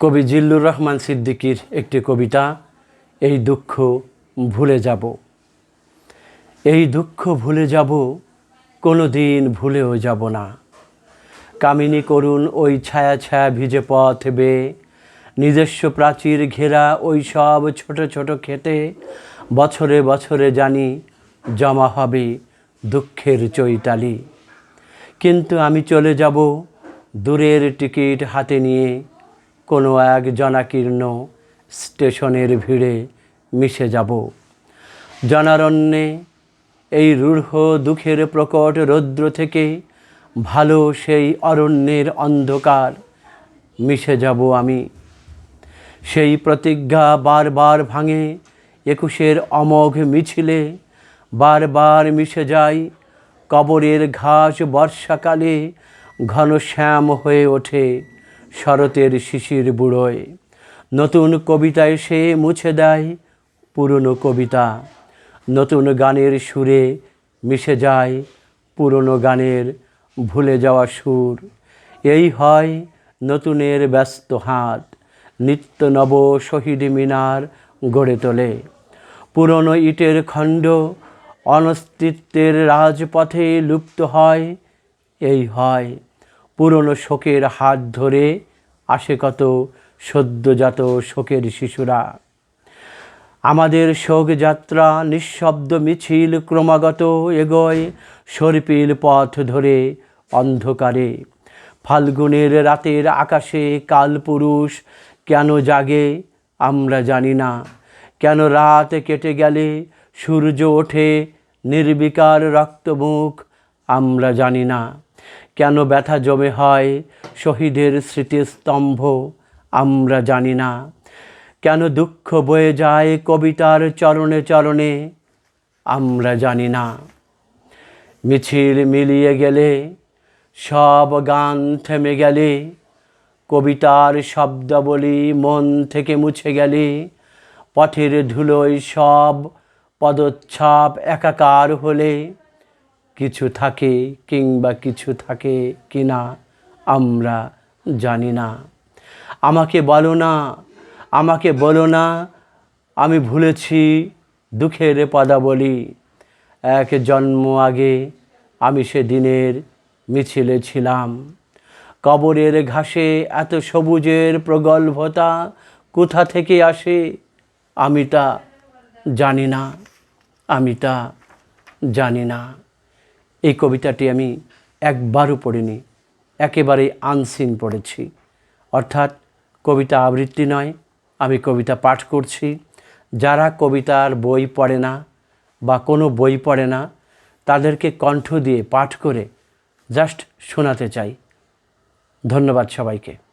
কবি জিল্লুর রহমান সিদ্দিকীর একটি কবিতা, এই দুঃখ ভুলে যাব। এই দুঃখ ভুলে যাব কোনো দিন ভুলেও যাব না। কামিনী করুন ওই ছায়া ছায়া ভিজে পথ বেয়ে নিজস্ব প্রাচীর ঘেরা ওই সব ছোট ছোট খেতে বছরে বছরে জানি জমা হবে দুঃখের চৈতালি। কিন্তু আমি চলে যাব দূরের টিকিট হাতে নিয়ে কোনো এক জনাকীর্ণ স্টেশনের ভিড়ে মিশে যাব। জনারণ্যে এই রূঢ় দুঃখের প্রকট রৌদ্র থেকে ভালো সেই অরণ্যের অন্ধকার মিশে যাব আমি। সেই প্রতিজ্ঞা বারবার ভাঙে, একুশের অমোঘ মিছিলে বারবার মিশে যায় কবরের ঘাস বর্ষাকালে ঘন শ্যাম হয়ে ওঠে। শরতের শিশির বুড়োয়। নতুন কবিতা এসে মুছে দেয় পুরনো কবিতা। নতুন গানের সুরে মিশে যায় পুরনো গানের ভুলে যাওয়া সুর। এই হয় নতুনের ব্যস্ত হাত, নিত্য নব শহীদ মিনার গড়ে তোলে। পুরনো ইটের খণ্ড অনস্তিত্বের রাজপথে লুপ্ত হয়, এই হয় পুরনো শোকের হাত ধরে আসে কত সদ্যজাত শোকের শিশুরা। আমাদের শোক যাত্রা নিঃশব্দ মিছিল ক্রমাগত এগোয় সর্পিল পথ ধরে অন্ধকারে। ফাল্গুনের রাতের আকাশে কালপুরুষ কেন জাগে আমরা জানি না। কেন রাত কেটে গেলে সূর্য ওঠে নির্বিকার রক্তমুখ আমরা জানি না। কেন ব্যথা জমে হয়? শহীদের স্মৃতিস্তম্ভ আমরা জানি না। কেন দুঃখ বয়ে যায় কবিতার চরণে চরণে আমরা জানি না। মিছিল মিলিয়ে গেলে, সব গান থেমে গেলে, কবিতার শব্দাবলী মন থেকে মুছে গেলে, পথের ধুলোয় সব পদচ্ছাপ একাকার হলে কিছু থাকে কিংবা কিছু থাকে কি না আমরা জানি না। আমাকে বলো না, আমাকে বলো না, আমি ভুলেছি দুঃখের পদাবলী। এক জন্ম আগে আমি সেদিনের মিছিলে ছিলাম। কবরের ঘাসে এত সবুজের প্রগল্ভতা কোথা থেকে আসে আমি তা জানি না, আমি তা জানি না। এই কবিতাটি আমি একবারও পড়িনি একেবারেই আনসিন পড়েছি। অর্থাৎ কবিতা আবৃত্তি নয়, আমি কবিতা পাঠ করছি। যারা কবিতার বই পড়ে না বা কোনো বই পড়ে না, তাদেরকে কণ্ঠ দিয়ে পাঠ করে জাস্ট শোনাতে চাই। ধন্যবাদ সবাইকে।